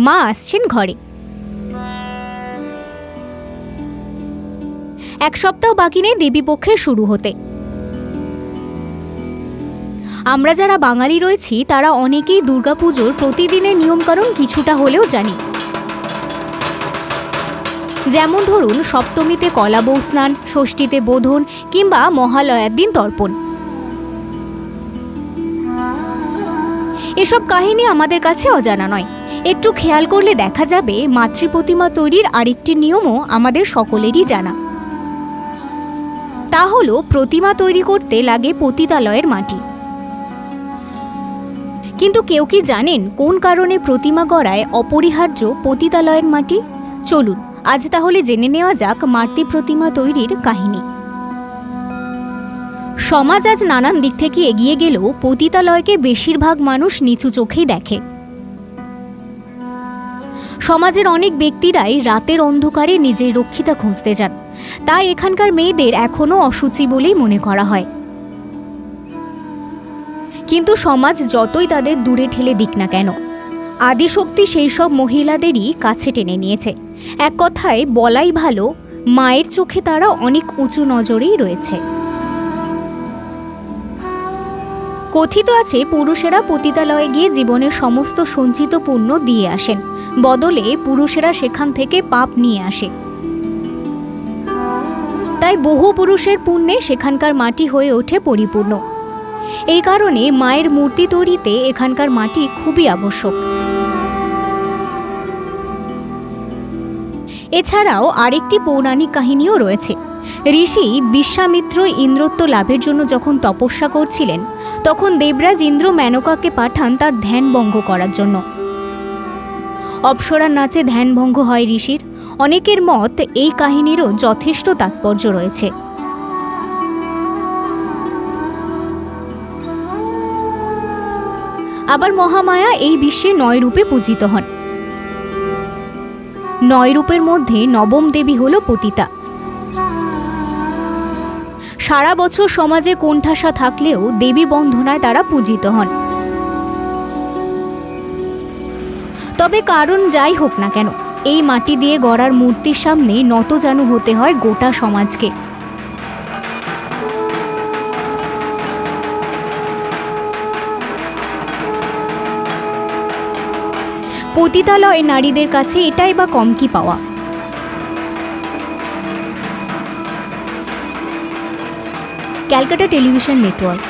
মা আসছেন ঘরে। এক সপ্তাহ বাকি নেই দেবীপক্ষের শুরু হতে। আমরা যারা বাঙালি রয়েছি, তারা অনেকেই দুর্গাপুজোর প্রতিদিনের নিয়মকানুন কিছুটা হলেও জানি। যেমন ধরুন, সপ্তমীতে কলা বউ স্নান, ষষ্ঠীতে বোধন কিংবা মহালয়ার দিন তর্পণ। এসব কাহিনী আমাদের কাছে অজানা নয়। একটু খেয়াল করলে দেখা যাবে মাতৃ প্রতিমা তৈরির আরেকটি নিয়মও আমাদের সকলেরই জানা। তা হলো, প্রতিমা তৈরি করতে লাগে পতিতালয়ের মাটি। কিন্তু কেউ কি জানেন কোন কারণে প্রতিমা গড়ায় অপরিহার্য পতিতালয়ের মাটি? চলুন, আজ তাহলে জেনে নেওয়া যাক মাতৃ প্রতিমা তৈরির কাহিনী। সমাজ আজ নানান দিক থেকে এগিয়ে গেলেও পতিতালয়কে বেশিরভাগ মানুষ নিচু চোখেই দেখে। সমাজের অনেক ব্যক্তিরাই রাতের অন্ধকারে নিজের রক্ষিতা খুঁজতে যান। তাই এখানকার মেয়েদের এখনও অসুচি বলেই মনে করা হয়। কিন্তু সমাজ যতই তাদের দূরে ঠেলে দিক না কেন, আদিশক্তি সেই সব মহিলাদেরই কাছে টেনে নিয়েছে। এক কথায়, বলাই ভালো, মায়ের চোখে তারা অনেক উঁচু নজরেই রয়েছে। কথিত আছে, পুরুষেরা পতিতালয়ে গিয়ে জীবনের সমস্ত সঞ্চিত পুণ্য দিয়ে আসেন। বদলে পুরুষেরা সেখান থেকে পাপ নিয়ে আসে। তাই বহু পুরুষের পুণ্যে সেখানকার মাটি হয়ে ওঠে পরিপূর্ণ। এই কারণে মায়ের মূর্তি তৈরিতে এখানকার মাটি খুবই আবশ্যক। এছাড়াও আরেকটি পৌরাণিক কাহিনীও রয়েছে। ঋষি বিশ্বামিত্র ইন্দ্রত্ব লাভের জন্য যখন তপস্যা করছিলেন, তখন দেবরাজ ইন্দ্র মেনকাকে পাঠান তার ধ্যানভঙ্গ করার জন্য। অপ্সরার নাচে ধ্যানভঙ্গ হয় ঋষির। অনেকের মত এই কাহিনীরও যথেষ্ট তাৎপর্য রয়েছে। আবার মহামায়া এই বিশ্বে নয় রূপে পূজিত হন। নয় রূপের মধ্যে নবম দেবী হল পতিতা। সারা বছর সমাজে কোণঠাসা থাকলেও দেবী বন্ধনায় তারা পূজিত হন। তবে কারণ যাই হোক না কেন, এই মাটি দিয়ে গড়ার মূর্তির সামনে নতজানু হতে হয় গোটা সমাজকে। পতিতালয়ে নারীদের কাছে এটাই বা কম কি পাওয়া? Calcutta television network.